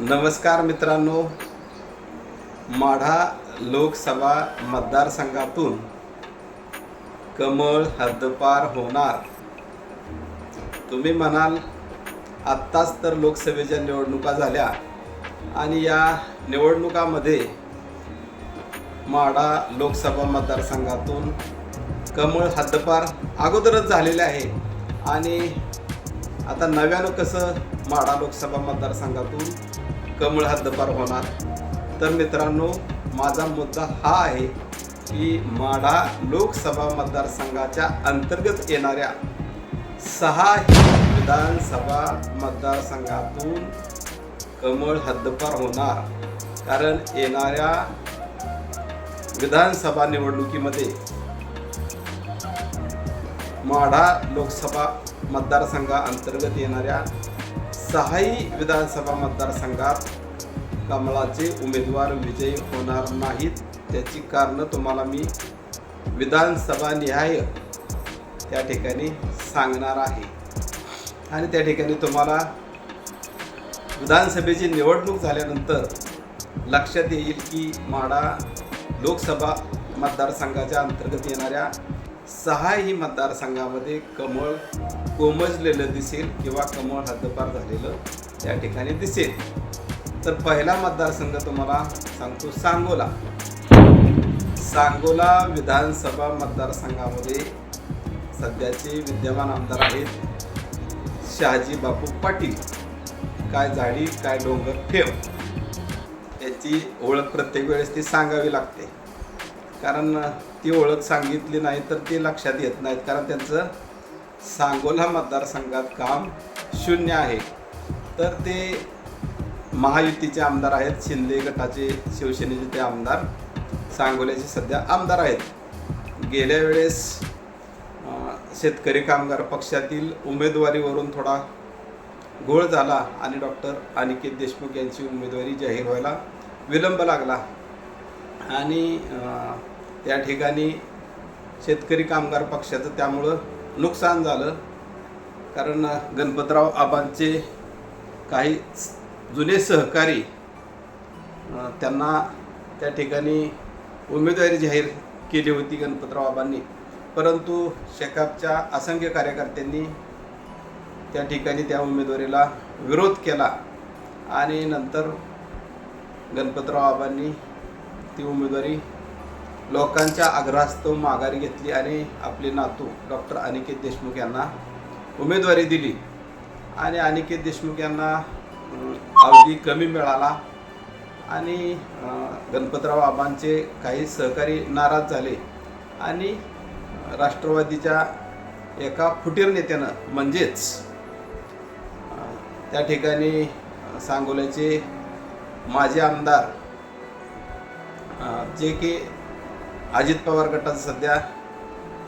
नमस्कार मित्रांनो. माढा लोकसभा मतदारसंघातून कमळ हद्दपार होणार. तुम्ही म्हणाल आत्ताच तर लोकसभेच्या निवडणुका झाल्या आणि या निवडणुकामध्ये माढा लोकसभा मतदारसंघातून कमळ हद्दपार अगोदरच झालेले आहे. आणि आता नव्यानं कसं माढा लोकसभा मतदारसंघातून कमळ हद्दपार होणार. तर मित्रांनो माझा मुद्दा हा आहे की माढा लोकसभा मतदारसंघाच्या अंतर्गत येणाऱ्या सहा विधानसभा मतदारसंघातून कमळ हद्दपार होणार. कारण येणाऱ्या विधानसभा निवडणुकीमध्ये माढा लोकसभा मतदारसंघाअंतर्गत येणाऱ्या सहाही विधानसभा मतदारसंघात कमळाचे उमेदवार विजयी होणार नाहीत त्याची कारणं तुम्हाला मी विधानसभा निहाय त्या ठिकाणी सांगणार आहे. आणि त्या ठिकाणी तुम्हाला विधानसभेची निवडणूक झाल्यानंतर लक्षात येईल की माडा लोकसभा मतदारसंघाच्या अंतर्गत येणाऱ्या सहाही मतदारसंघामध्ये कमळ कोमजलेलं दिसेल किंवा कमळ हद्दपार झालेलं त्या ठिकाणी दिसेल. तर पहिला मतदारसंघ तुम्हाला सांगतो सांगोला. सांगोला विधानसभा मतदारसंघामध्ये सध्याचे विद्यमान आमदार आहेत शहाजी बापू पाटील. काय झाडी काय डोंगर ठेव याची ओळख प्रत्येक वेळेस ती सांगावी लागते. कारण ती ओळख सांगितली नाही तर ते लक्षात येत नाहीत. कारण त्यांचं सांगोला मतदारसंघात काम शून्य आहे. तर ते महायुतीचे आमदार आहेत. शिंदे गटाचे शिवसेनेचे ते आमदार. सांगोल्याचे सध्या आमदार आहेत. गेल्या वेळेस शेतकरी कामगार पक्षातील उमेदवारीवरून थोडा घोळ झाला आणि डॉक्टर अनिकेत देशमुख यांची उमेदवारी जाहीर व्हायला विलंब लागला. आणि त्या ठिकाणी शेतकरी कामगार पक्षाचं त्यामुळं नुकसान झालं. कारण गणपतराव आबांचे काही जुने सहकारी त्यांना त्या ठिकाणी उमेदवारी जाहीर केली होती गणपतरावबांनी परंतु शेकापच्या असंख्य कार्यकर्त्यांनी त्या ठिकाणी त्या उमेदवारीला विरोध केला आणि नंतर गणपतरावबांनी ती उमेदवारी लोकांच्या आग्रहास्तव माघारी घेतली आणि आपले नातू डॉक्टर अनिकेत देशमुख यांना उमेदवारी दिली. आणि अनिकेत देशमुख यांना अवधी कमी मिळाला. आणि गणपतराव आबांचे काही सहकारी नाराज झाले. आणि राष्ट्रवादीच्या एका फुटीर नेत्यानं म्हणजेच त्या ठिकाणी सांगोल्याचे माजी आमदार जे की अजित पवार गटाचं सध्या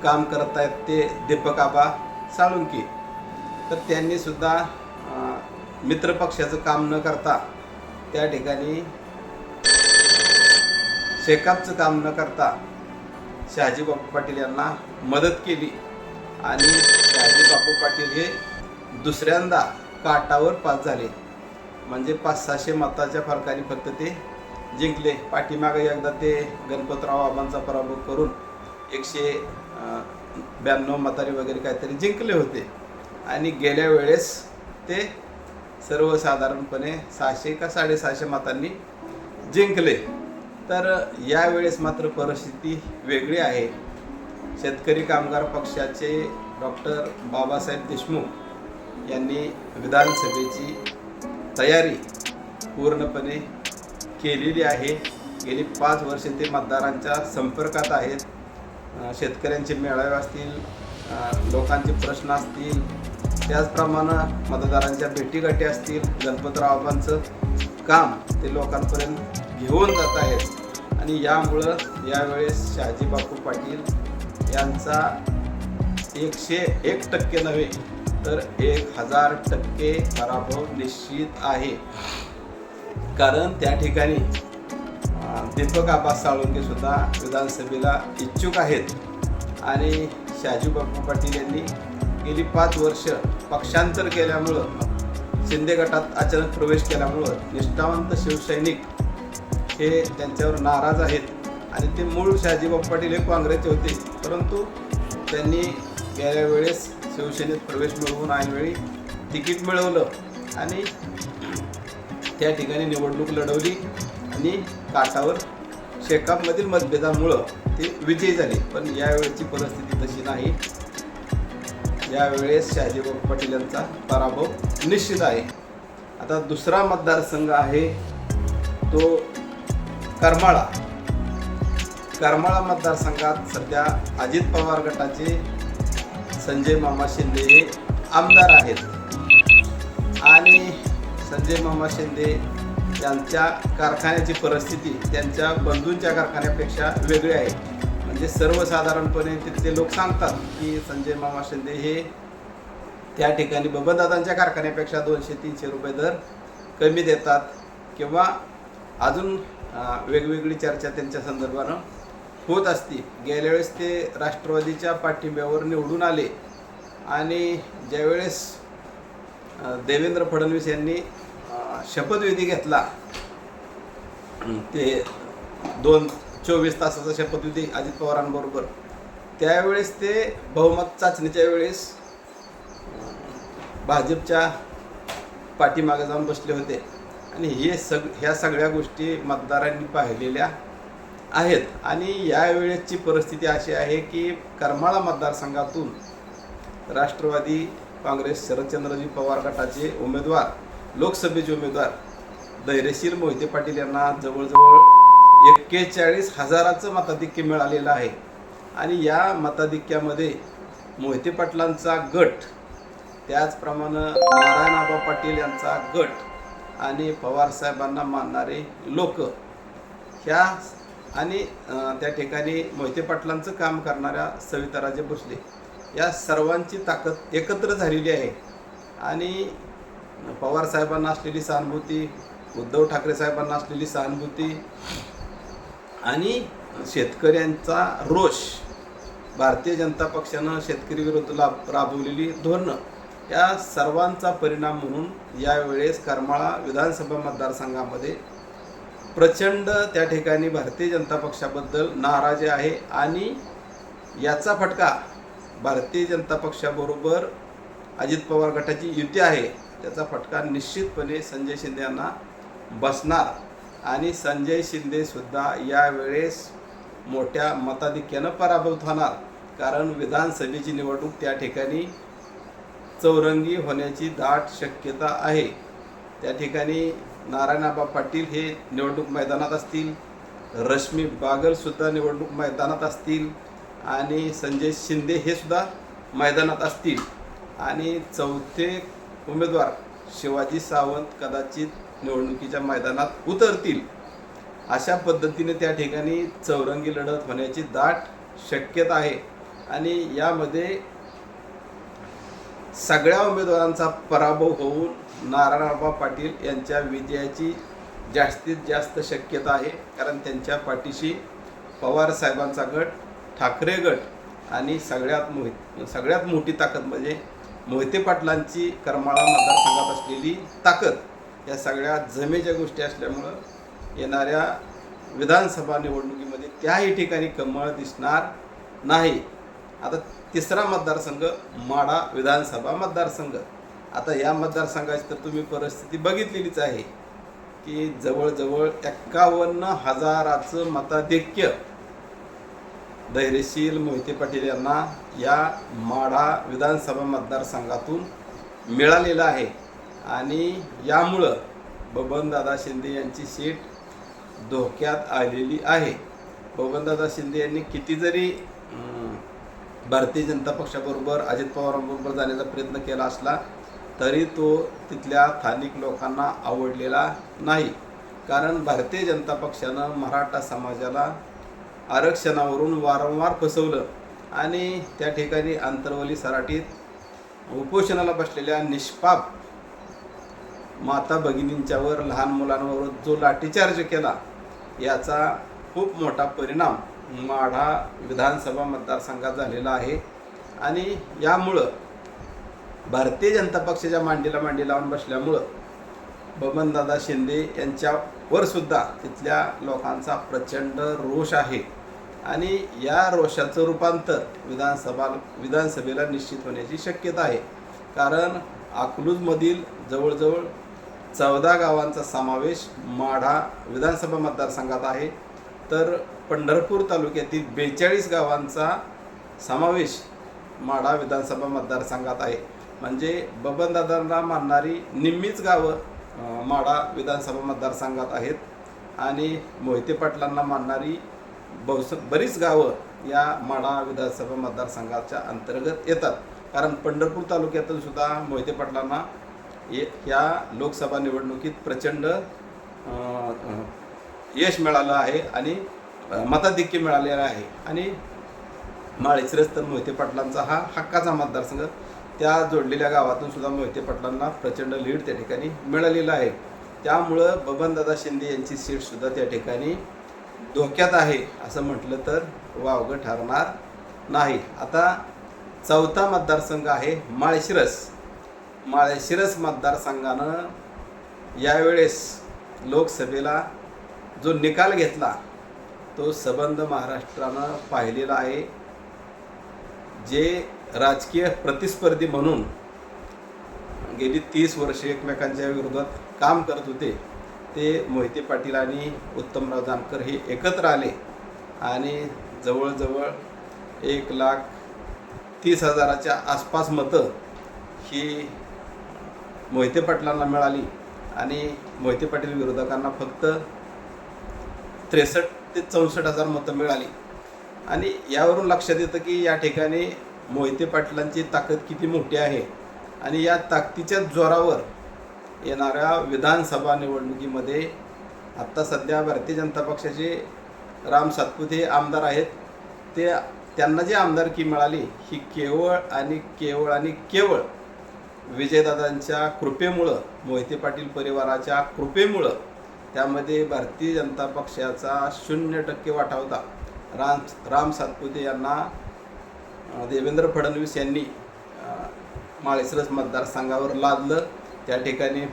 काम करत आहेत ते दीपक आबा साळुंकी. तर त्यांनीसुद्धा मित्रपक्षाचं काम न करता त्या ठिकाणी शेकापचं काम न करता शहाजी बापू पाटील यांना मदत केली. आणि शहाजी बापू पाटील हे दुसऱ्यांदा काटावर पास झाले. म्हणजे पाच सहाशे मताच्या फरकाने फक्त ते जिंकले. पाठीमागे एकदा ते गणपतराव आबांचा पराभव करून एकशे ब्याण्णव मतारी वगैरे काहीतरी जिंकले होते. आणि गेल्या वेळेस ते सर्वसाधारणपणे सहाशे का साडेसहाशे मतांनी जिंकले. तर यावेळेस मात्र परिस्थिती वेगळी आहे. शेतकरी कामगार पक्षाचे डॉक्टर बाबासाहेब देशमुख यांनी विधानसभेची तयारी पूर्णपणे केलेली आहे. गेली पाच वर्षे ते मतदारांच्या संपर्कात आहेत. शेतकऱ्यांचे मेळावे असतील लोकांचे प्रश्न असतील त्याचप्रमाणे मतदारांच्या भेटीगाठी असतील गणपतरावांचं काम ते लोकांपर्यंत घेऊन जात आहेत. आणि यामुळं यावेळेस शहाजी बापू पाटील यांचा एकशे एक टक्के नव्हे तर एक हजार टक्के पराभव निश्चित आहे. कारण त्या ठिकाणी दीपक आबा साळुंके सुद्धा विधानसभेला इच्छुक आहेत. आणि शहाजी बापू पाटील यांनी गेली पाच वर्ष पक्षांतर केल्यामुळं शिंदे गटात अचानक प्रवेश केल्यामुळं निष्ठावंत शिवसैनिक हे त्यांच्यावर नाराज आहेत. आणि ते मूळ शहाजीबाब पाटील हे काँग्रेसचे होते. परंतु त्यांनी गेल्या वेळेस शिवसेनेत प्रवेश मिळवून ऐनवेळी तिकीट मिळवलं आणि त्या ठिकाणी निवडणूक लढवली आणि काठावर शेकापमधील मतभेदामुळं ते विजयी झाले. पण यावेळेची परिस्थिती तशी नाही. यावेळेस शहाजीबाबू पाटील यांचा पराभव निश्चित आहे. आता दुसरा मतदारसंघ आहे तो करमाळा. करमाळा मतदारसंघात सध्या अजित पवार गटाचे संजय मामा शिंदे हे आमदार आहेत. आणि संजय मामा शिंदे यांच्या कारखान्याची परिस्थिती त्यांच्या बंधूंच्या कारखान्यापेक्षा वेगळी आहे. म्हणजे सर्वसाधारणपणे तिथले लोक सांगतात की संजय मामा शिंदे हे त्या ठिकाणी बबनदादांच्या कारखान्यापेक्षा दोनशे तीनशे रुपये दर कमी देतात किंवा अजून वेगवेगळी चर्चा त्यांच्या संदर्भानं होत असती. गेल्या वेळेस ते राष्ट्रवादीच्या पाठिंब्यावर निवडून आले आणि ज्यावेळेस देवेंद्र फडणवीस यांनी शपथविधी घेतला ते दोन चोवीस तासाचा शपथविधी अजित पवारांबरोबर. त्यावेळेस ते बहुमत चाचणीच्या वेळेस भाजपच्या पाठीमागे जाऊन बसले होते. आणि हे सग ह्या सगळ्या गोष्टी मतदारांनी पाहिलेल्या आहेत. आणि यावेळेसची परिस्थिती अशी आहे की करमाळा मतदारसंघातून राष्ट्रवादी काँग्रेस शरदचंद्रजी पवार गटाचे उमेदवार लोकसभेचे उमेदवार धैर्यशील मोहिते पाटील यांना जवळजवळ एक्केचाळीस हजाराचं मताधिक्य मिळालेलं आहे. आणि या मताधिक्यामध्ये मोहिते पाटलांचा गट त्याचप्रमाणे नारायणआबा पाटील यांचा गट आणि पवारसाहेबांना मानणारे लोक. ह्या आणि त्या ठिकाणी मोहिते पाटलांचं काम करणाऱ्या सविताराजे भोसले. या सर्वांची ताकद एकत्र झालेली आहे. आणि पवार साहेबांना असलेली सहानुभूती उद्धव ठाकरे साहेबांना असलेली सहानुभूती आणि शेतकऱ्यांचा रोष भारतीय जनता पक्षानं शेतकरी विरुद्ध लाभ राबवलेली धोरणं या सर्वांचा परिणाम म्हणून यावेळेस करमाळा विधानसभा मतदारसंघामध्ये प्रचंड त्या ठिकाणी भारतीय जनता पक्षाबद्दल नाराजी आहे आणि याचा फटका भारतीय जनता पक्षाबरोबर अजित पवार गटाची युती आहे त्याचा फटका निश्चितपणे संजय शिंदे यांना बसणार. आणि संजय शिंदेसुद्धा यावेळेस मोठ्या मताधिक्यानं पराभूत होणार. कारण विधानसभेची निवडणूक त्या ठिकाणी चौरंगी होण्याची दाट शक्यता आहे. त्या ठिकाणी नारायणाबा पाटील हे निवडणूक मैदानात असतील. रश्मी बागलसुद्धा निवडणूक मैदानात असतील. आणि संजय शिंदे हे सुद्धा मैदानात असतील. आणि चौथे उमेदवार शिवाजी सावंत कदाचित निवडणुकीच्या मैदानात उतरतील. अशा पद्धतीने त्या ठिकाणी चौरंगी लढत होण्याची दाट शक्यता आहे. आणि यामध्ये सगळ्या उमेदवारांचा पराभव होऊन नारायणबाबा पाटील यांच्या विजयाची जास्तीत जास्त शक्यता आहे. कारण त्यांच्या पाठीशी पवार साहेबांचा गट ठाकरे गट आणि सगळ्यात मोहित सगळ्यात मोठी ताकद म्हणजे मोहिते पाटलांची करमाळा मतदारसंघात असलेली ताकद. या सगळ्या जमेच्या गोष्टी असल्यामुळं येणाऱ्या विधानसभा निवडणुकीमध्ये त्याही ठिकाणी कमळ दिसणार नाही. आता तिसरा मतदारसंघ माडा विधानसभा मतदारसंघ. आता या मतदारसंघाची तर तुम्ही परिस्थिती बघितलेलीच आहे की जवळजवळ एक्कावन्न हजाराचं मताधिक्य धैर्यशील मोहिते पाटील यांना या माढा विधानसभा मतदारसंघातून मिळालेलं आहे. आणि यामुळं बबनदादा शिंदे यांची सीट धोक्यात आलेली आहे. बबनदादा शिंदे यांनी किती जरी भारतीय जनता पक्षाबरोबर अजित पवारांबरोबर जाण्याचा प्रयत्न केला असला तरी तो तिथल्या स्थानिक लोकांना आवडलेला नाही. कारण भारतीय जनता पक्षानं मराठा समाजाला आरक्षणावरून वारंवार फसवलं आणि त्या ठिकाणी आंतरवली सराटीत उपोषणाला बसलेल्या निष्पाप माता भगिनींच्यावर लहान मुलांवर जो लाठीचार्ज केला याचा खूप मोठा परिणाम माढा विधानसभा मतदारसंघात झालेला आहे. आणि यामुळं भारतीय जनता पक्षाच्या मांडीला मांडी लावून बसल्यामुळं बबनदादा शिंदे यांच्यावर सुद्धा तिथल्या लोकांचा प्रचंड रोष आहे. आणि या रोषाचं रूपांतर विधानसभा विधानसभेला निश्चित होण्याची शक्यता आहे. कारण अकलूजमधील जवळजवळ चौदा गावांचा समावेश माढा विधानसभा मतदारसंघात आहे. तर पंढरपूर तालुक्यातील बेचाळीस गावांचा समावेश माढा विधानसभा मतदारसंघात आहे. म्हणजे बबनदादांना मानणारी निम्मीच गावं माढा विधानसभा मतदारसंघात आहेत. आणि मोहिते पाटलांना मानणारी बहुस बरीच गावं या माढा विधानसभा मतदारसंघाच्या अंतर्गत येतात. कारण पंढरपूर तालुक्यातून सुद्धा मोहिते पाटलांना ये- या लोकसभा निवडणुकीत प्रचंड यश मिळालं आहे आणि मताधिक्य मिळालेलं आहे. आणि माळीसरस तर मोहिते पाटलांचा हा हक्काचा मतदारसंघ त्या जोडलेल्या गावातून सुद्धा मोहिते पाटलांना प्रचंड लीड त्या ठिकाणी मिळालेलं आहे. त्यामुळं बबनदादा शिंदे यांची सीटसुद्धा त्या ठिकाणी धोक्यात आहे असं म्हटलं तर वावगं ठरणार नाही. आता चौथा मतदारसंघ आहे माळशिरस माळशिरस मतदारसंघानं यावेळेस लोकसभेला जो निकाल घेतला तो सबंध महाराष्ट्रानं पाहिलेला आहे. जे राजकीय प्रतिस्पर्धी म्हणून गेली तीस वर्षे एकमेकांच्या विरोधात काम करत होते ते मोहिते पाटील आणि उत्तमराव जानकर हे एकत्र आले आणि जवळजवळ एक लाख तीस हजाराच्या आसपास मतं ही मोहिते पाटलांना मिळाली आणि मोहिते पाटील विरोधकांना फक्त त्रेसष्ट ते चौसष्ट हजार मतं मिळाली. आणि यावरून लक्षात येतं की या ठिकाणी मोहिते पाटलांची ताकद किती मोठी आहे आणि या ताकदीच्या जोरावर येणाऱ्या विधानसभा निवडणुकीमध्ये आत्ता सध्या भारतीय जनता पक्षाचे राम सातपुते आमदार आहेत. ते त्यांना जी आमदारकी मिळाली ही केवळ आणि केवळ आणि केवळ विजयदादांच्या कृपेमुळं मोहिते पाटील परिवाराच्या कृपेमुळं त्यामध्ये भारतीय जनता पक्षाचा शून्य टक्के वाटा होता. राम राम सातपुते यांना देवेंद्र फडणवीस यांनी माळेसरस मतदारसंघावर लादलं. त्या ठिकाणी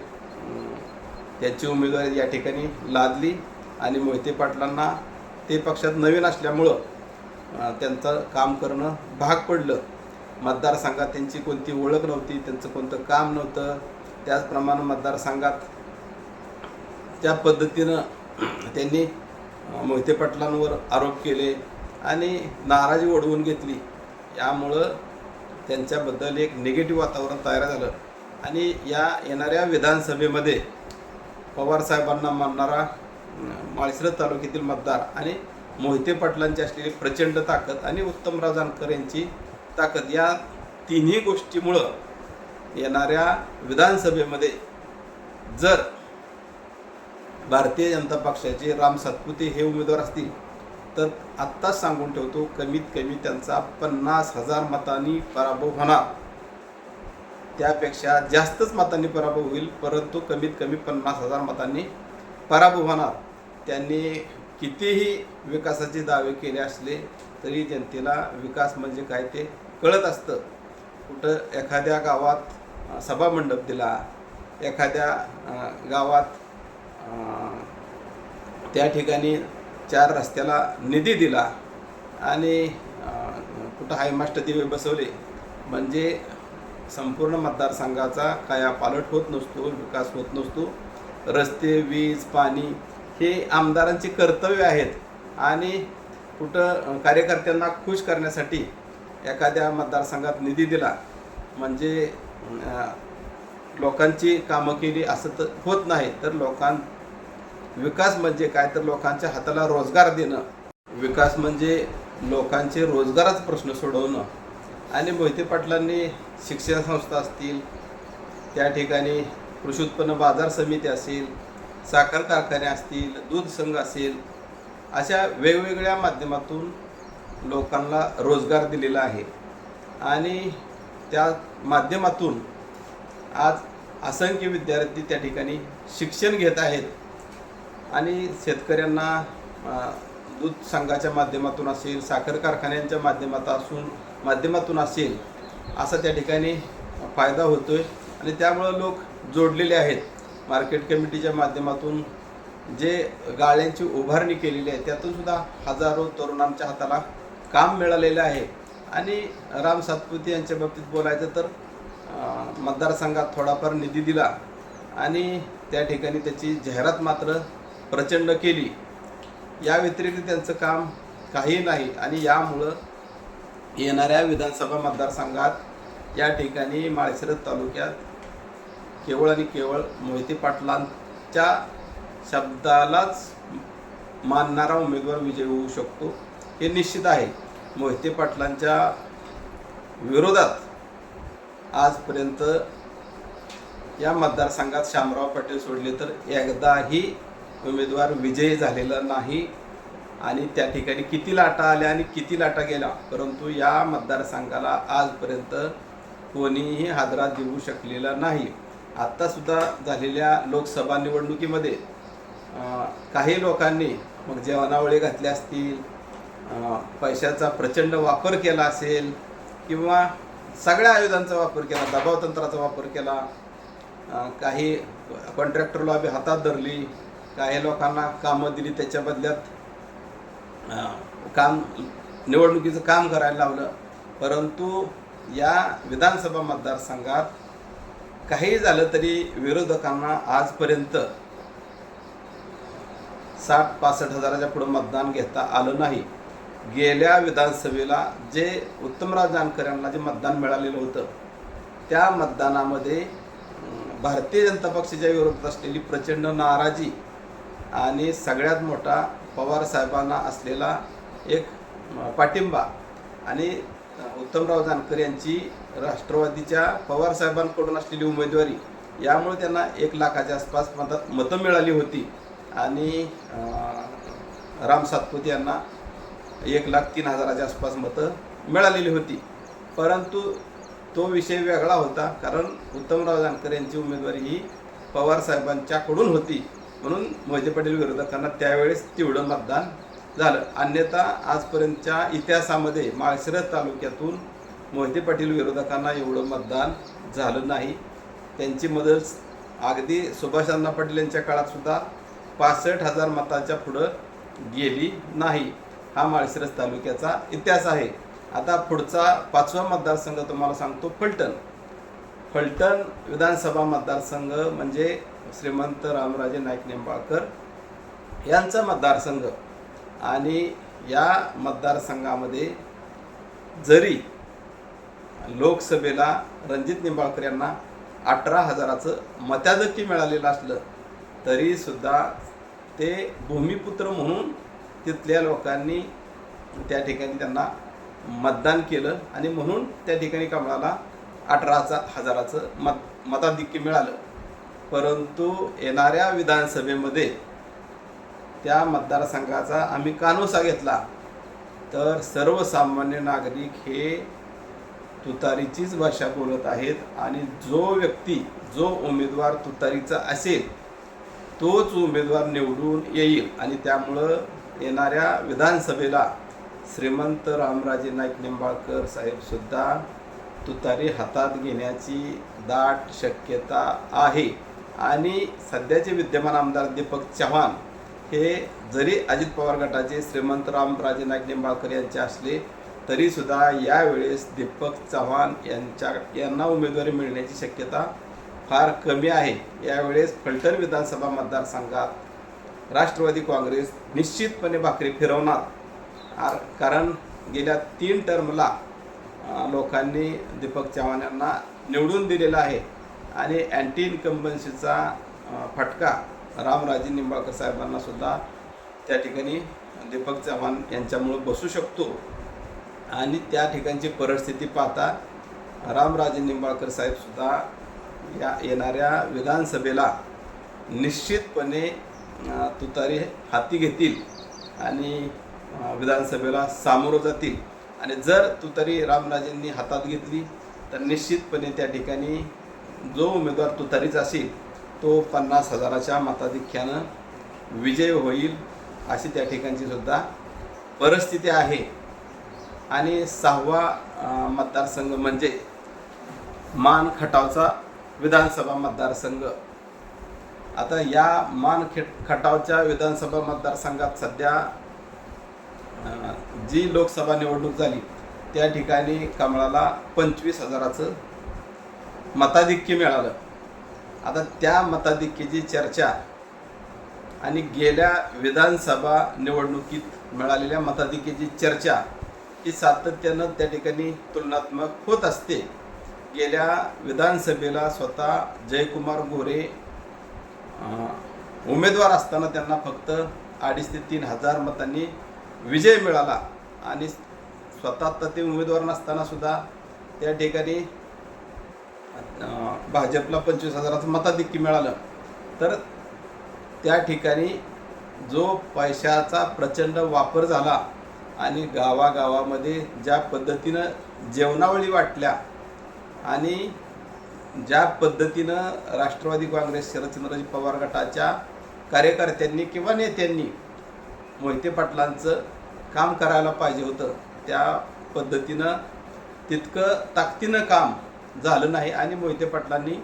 त्याची उमेदवारी या ठिकाणी लादली आणि मोहिते पाटलांना ते पक्षात नवीन असल्यामुळं त्यांचं काम करणं भाग पडलं. मतदारसंघात त्यांची कोणती ओळख नव्हती त्यांचं कोणतं काम नव्हतं त्याचप्रमाणे मतदारसंघात त्या पद्धतीनं त्यांनी मोहिते पाटलांवर आरोप केले आणि नाराजी ओढवून घेतली. यामुळं त्यांच्याबद्दल एक निगेटिव्ह वातावरण तयार झालं. आणि या येणाऱ्या विधानसभेमध्ये पवारसाहेबांना मानणारा माळशिरस तालुक्यातील मतदार आणि मोहिते पाटलांची असलेली प्रचंड ताकद आणि उत्तमराव जानकर यांची ताकद या तिन्ही गोष्टीमुळं येणाऱ्या विधानसभेमध्ये जर भारतीय जनता पक्षाचे राम सातपुते हे उमेदवार असतील तर आत्ताच सांगून ठेवतो कमीत कमी त्यांचा पन्नास हजार मतांनी पराभव होणार. त्यापेक्षा जास्तच मतांनी पराभव होईल परंतु कमीत कमी पन्नास हजार मतांनी पराभव होणार. त्यांनी कितीही विकासाचे दावे केले असले तरी जनतेला विकास म्हणजे काय ते कळत असतं. कुठं एखाद्या गावात सभामंडप दिला एखाद्या गावात त्या ठिकाणी चार रस्त्याला निधी दिला आणि कुठं हायमास्टर दिवे बसवले. म्हणजे संपूर्ण मतदारसंघाचा कायापालट होत नसतो विकास होत नसतो. रस्ते वीज पाणी हे आमदारांची कर्तव्य आहेत. आणि कुठं कार्यकर्त्यांना खुश करण्यासाठी एखाद्या मतदारसंघात निधी दिला म्हणजे लोकांची कामं केली असं तर होत नाही तर लोकां विकास म्हणजे काय? तर लोकांच्या हाताला रोजगार देणं. विकास म्हणजे लोकांचे रोजगाराचा प्रश्न सोडवणं. आणि मोहिते पाटलांनी शिक्षण संस्था असतील त्या ठिकाणी कृषी उत्पन्न बाजार समिती असेल साखर कारखाने असतील दूध संघ असेल अशा वेगवेगळ्या माध्यमातून लोकांना रोजगार दिलेला आहे. आणि त्या माध्यमातून आज असंख्य विद्यार्थी त्या ठिकाणी शिक्षण घेत आहेत. आणि शेतकऱ्यांना दूध संघाच्या माध्यमातून असेल साखर कारखान्यांच्या माध्यमात असून माध्यमातून असेल असा त्या ठिकाणी फायदा होतो आहे आणि त्यामुळं लोक जोडलेले आहेत. मार्केट कमिटीच्या माध्यमातून जे गाळ्यांची उभारणी केलेली आहे त्यातून सुद्धा हजारो तरुणांच्या हाताला काम मिळालेलं आहे. आणि राम सातपुते यांच्या बाबतीत बोलायचं तर मतदारसंघात थोडाफार निधी दिला आणि त्या ठिकाणी त्याची जाहिरात मात्र प्रचंड केली. या व्यतिरिक्त त्यांचं काम काही नाही आणि यामुळं येणाऱ्या विधानसभा मतदारसंघात या ठिकाणी माळशिरस तालुक्यात केवळ आणि केवळ मोहिते पाटलांच्या शब्दालाच मानणारा उमेदवार विजय होऊ शकतो. हे निश्चित आहे. मोहिते पाटलांच्या विरोधात आजपर्यंत या मतदारसंघात शामराव पाटील सोडले तर एकदाही उमेदवार विजयी झालेला नाही. आणि त्या ठिकाणी किती लाटा आल्या आणि किती लाटा गेल्या परंतु या मतदारसंघाला आजपर्यंत कोणीही हादरा देऊ शकलेला नाही. आत्तासुद्धा झालेल्या लोकसभा निवडणुकीमध्ये काही लोकांनी मग जेवणावळी घातल्या असतील पैशाचा प्रचंड वापर केला असेल किंवा सगळ्या आयुधांचा वापर केला दबावतंत्राचा वापर केला काही कॉन्ट्रॅक्टर लॉबी हातात धरली काही लोकांना कामं दिली त्याच्या बदल्यात काम निवडणुकीचं काम करायला लावलं. परंतु या विधानसभा मतदारसंघात काही झालं तरी विरोधकांना आजपर्यंत साठ पासष्ट हजाराच्या पुढं मतदान घेता आलं नाही. गेल्या विधानसभेला जे उत्तमराव जानकर यांना जे मतदान मिळालेलं होतं त्या मतदानामध्ये भारतीय जनता पक्षाच्या विरोधात असलेली प्रचंड नाराजी आणि सगळ्यात मोठा पवार साहेबांना असलेला एक पाठिंबा आणि उत्तमराव जानकर यांची राष्ट्रवादीच्या पवार साहेबांकडून असलेली उमेदवारी यामुळे त्यांना एक लाखाच्या आसपास मतात मतं मिळाली होती. आणि राम सातपुते यांना एक लाख तीन हजाराच्या आसपास मतं मिळालेली होती. परंतु तो विषय वेगळा होता कारण उत्तमराव जानकर यांची उमेदवारी ही पवार साहेबांच्याकडून होती. म्हणून मोहिते पाटील विरोधकांना त्यावेळेस तेवढं मतदान झालं. अन्यथा आजपर्यंतच्या इतिहासामध्ये माळशिरस तालुक्यातून मोहिते पाटील विरोधकांना एवढं मतदान झालं नाही. त्यांची मदत अगदी सुभाषांना पाटील यांच्या काळातसुद्धा पासष्ट हजार मताच्या पुढं गेली नाही. हा माळशिरस तालुक्याचा इतिहास आहे. आता पुढचा पाचवा मतदारसंघ तुम्हाला सांगतो फलटण. फलटण विधानसभा मतदारसंघ म्हणजे श्रीमंत रामराजे नाईक निंबाळकर यांचा मतदारसंघ. आणि या मतदारसंघामध्ये जरी लोकसभेला रणजित निंबाळकर यांना अठरा हजाराचं मताधिक्य मिळालेलं असलं तरीसुद्धा ते भूमिपुत्र म्हणून तिथल्या लोकांनी त्या ठिकाणी त्यांना मतदान केलं आणि म्हणून त्या ठिकाणी कमळाला अठराचा हजाराचं मत मताधिक्य मिळालं. परंतु येणाऱ्या विधानसभेमध्ये त्या मतदारसंघाचा आम्ही कानोसा घेतला. तर सर्वसामान्य नागरिक हे तुतारीचीच भाषा बोलत आहेत आणि जो व्यक्ती जो उमेदवार तुतारीचा असेल तोच उमेदवार निवडून येईल आणि त्यामुळं येणाऱ्या विधानसभेला श्रीमंत रामराजे नाईक निंबाळकर साहेबसुद्धा तुतारी हातात घेण्याची दाट शक्यता आहे. आणि सध्याचे विद्यमान आमदार दीपक चव्हाण हे जरी अजित पवार गटाचे श्रीमंत रामराजे नाईक निंबाळकर यांचे असले तरीसुद्धा यावेळेस दीपक चव्हाण यांच्या यांना उमेदवारी मिळण्याची शक्यता फार कमी आहे. यावेळेस फलटण विधानसभा मतदारसंघात राष्ट्रवादी काँग्रेस निश्चितपणे भाकरी फिरवणार. आर- कारण गेल्या तीन टर्मला लोकांनी दीपक चव्हाण यांना निवडून दिलेला आहे. आणि अँटी इन्कम्बन्सीचा फटका रामराजे निंबाळकर साहेबांना सुद्धा त्या ठिकाणी दीपक चव्हाण यांच्यामुळं बसू शकतो. आणि त्या ठिकाणची परिस्थिती पाहता रामराजे निंबाळकर साहेबसुद्धा या येणाऱ्या विधानसभेला निश्चितपणे तुतारी हाती घेतील आणि विधानसभेला सामोरं जातील. आणि जर तुतारी रामराजेंनी हातात घेतली तर निश्चितपणे त्या ठिकाणी जो उमेदवार तुतारीच असेल तो पन्नास हजाराच्या मताधिक्यानं विजय होईल अशी त्या ठिकाणची सुद्धा परिस्थिती आहे. आणि सहावा मतदारसंघ म्हणजे मान खटावचा विधानसभा मतदारसंघ. आता या मान खटावच्या विधानसभा मतदारसंघात सध्या जी लोकसभा निवडणूक झाली त्या ठिकाणी कमळाला पंचवीस हजाराचं मताधिक्य मिळालं. आता त्या मताधिक्याची चर्चा आणि गेल्या विधानसभा निवडणुकीत मिळालेल्या मताधिक्याची चर्चा ही सातत्यानं त्या ठिकाणी तुलनात्मक होत असते. गेल्या विधानसभेला स्वतः जयकुमार गोरे उमेदवार असताना त्यांना फक्त अडीच ते तीन हजार मतांनी विजय मिळाला. आणि स्वतः आता ते उमेदवार नसताना सुद्धा त्या ठिकाणी भाजपला पंचवीस हजाराचं मताधिक्य मिळालं. तर त्या ठिकाणी जो पैशाचा प्रचंड वापर झाला आणि गावागावामध्ये ज्या पद्धतीनं जेवणावळी वाटल्या आणि ज्या पद्धतीनं राष्ट्रवादी काँग्रेस शरदचंद्रजी पवार गटाच्या कार्यकर्त्यांनी किंवा नेत्यांनी मोहिते पाटलांचं काम करायला पाहिजे होतं त्या पद्धतीनं तितकं ताकदीनं काम झालं नाही आणि मोहिते पाटलांनी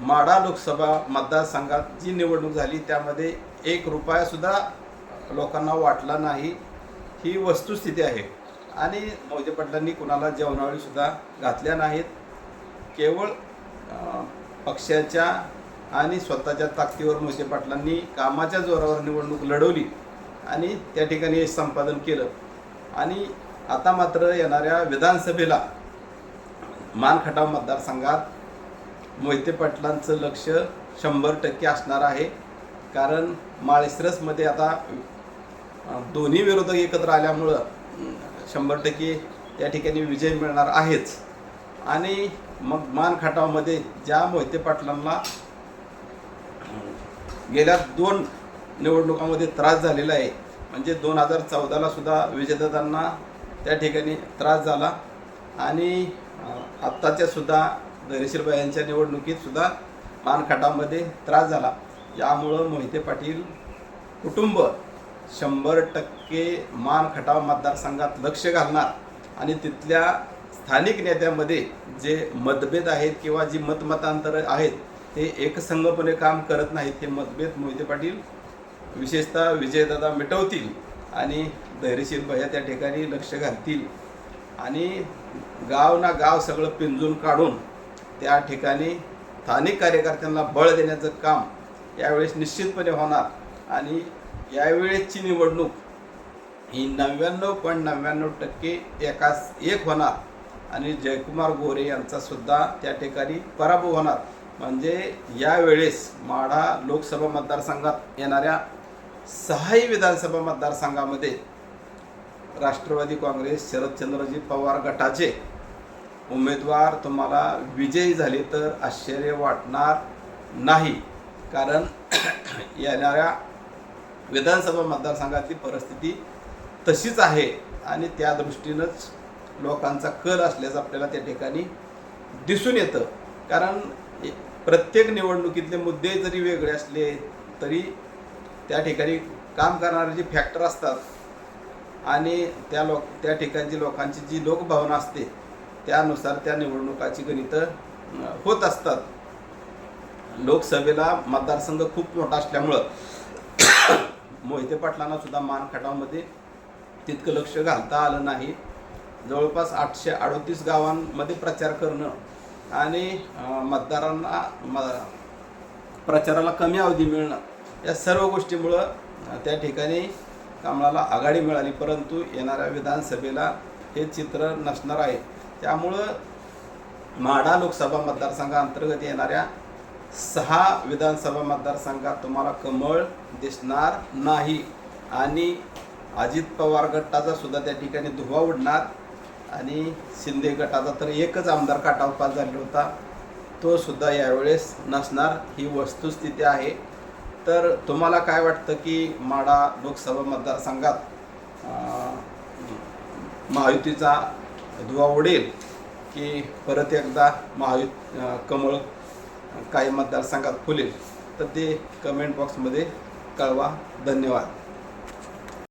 माढा लोकसभा मतदारसंघात जी निवडणूक झाली त्यामध्ये एक रुपयासुद्धा लोकांना वाटला नाही ही वस्तुस्थिती आहे. आणि मोहिते पाटलांनी कुणाला जेवणावळीसुद्धा घातल्या नाहीत. केवळ पक्षाच्या आणि स्वतःच्या ताकदीवर मोहिते पाटलांनी कामाच्या जोरावर निवडणूक लढवली आणि त्या ठिकाणी यश संपादन केलं. आणि आता मात्र येणाऱ्या विधानसभेला मानखटाव मतदारसंघात मोहिते पाटलांचं लक्ष शंभर टक्के असणार आहे. कारण माळेसरसमध्ये आता दोन्ही विरोधक एकत्र आल्यामुळं शंभर टक्के त्या ठिकाणी विजय मिळणार आहेच. आणि मग मानखटावमध्ये ज्या मोहिते पाटलांना गेल्या दोन निवडणुकामध्ये त्रास झालेला आहे म्हणजे दोन हजार चौदाला सुद्धा विजेतांना त्या ठिकाणी त्रास झाला आणि आत्ताच्या सुद्धा धैर्यशीलबाई यांच्या निवडणुकीत सुद्धा मानखटामध्ये त्रास झाला. यामुळं मोहिते पाटील कुटुंब शंभर टक्के मान खटाव मतदारसंघात लक्ष घालणार आणि तिथल्या स्थानिक नेत्यामध्ये जे मतभेद आहेत किंवा जी मतमतांतर आहेत ते एकसंघपणे काम करत नाहीत. ते मतभेद मोहिते पाटील विशेषतः विजयदादा मिटवतील आणि धैर्यशील भैया त्या ठिकाणी लक्ष घालतील. आणि गाव ना गाव सगळं पिंजून काढून त्या ठिकाणी स्थानिक कार्यकर्त्यांना बळ देण्याचं काम यावेळेस निश्चितपणे होणार. आणि यावेळेसची निवडणूक ही नव्याण्णव पॉईंट नव्याण्णव टक्के एकास एक होणार. आणि जयकुमार गोरे यांचा सुद्धा त्या ठिकाणी पराभव होणार. म्हणजे यावेळेस माढा लोकसभा मतदारसंघात येणाऱ्या सहाही विधानसभा मतदारसंघामध्ये राष्ट्रवादी काँग्रेस शरदचंद्रजी पवार गटाचे उमेदवार तुम्हाला विजयी झाले तर आश्चर्य वाटणार नाही. कारण येणाऱ्या विधानसभा मतदारसंघातली परिस्थिती तशीच आहे आणि त्या दृष्टीनंच लोकांचा कल असल्याचं आपल्याला त्या ठिकाणी दिसून येतं. कारण प्रत्येक निवडणुकीतले मुद्दे जरी वेगळे असले तरी त्या ठिकाणी काम करणारे जे फॅक्टर असतात आणि त्या लोक त्या ठिकाणची लोकांची जी लोकभावना असते त्यानुसार त्या निवडणुकाची गणितं होत असतात. लोकसभेला मतदारसंघ खूप मोठा असल्यामुळं मोहिते पाटलांना सुद्धा मानखटावमध्ये तितकं लक्ष घालता आलं नाही. जवळपास आठशे अडोतीस गावांमध्ये प्रचार करणं आणि मतदारांना म प्रचाराला कमी अवधी मिळणं या सर्व गोष्टीमुळं त्या ठिकाणी कमळाला आघाडी मिळाली. परंतु येणाऱ्या विधानसभेला हे चित्र नसणार आहे. त्यामुळं माडा लोकसभा मतदारसंघाअंतर्गत येणाऱ्या सहा विधानसभा मतदारसंघात तुम्हाला कमळ दिसणार नाही. आणि अजित पवार गटाचा सुद्धा त्या ठिकाणी धुवा उडणार. आणि शिंदे गटाचा तर एकच आमदार काटावपास झाला झालेला होता. तो सुद्धा यावेळेस नसणार ही वस्तुस्थिती आहे. तर तुम्हाला काय वाटतं की माडा लोकसभा मतदारसंघात महायुतीचा धुवा उडेल की परत एकदा महायु कमळ काही मतदारसंघात फुलेल? तर ते कमेंट बॉक्समध्ये कळवा. धन्यवाद.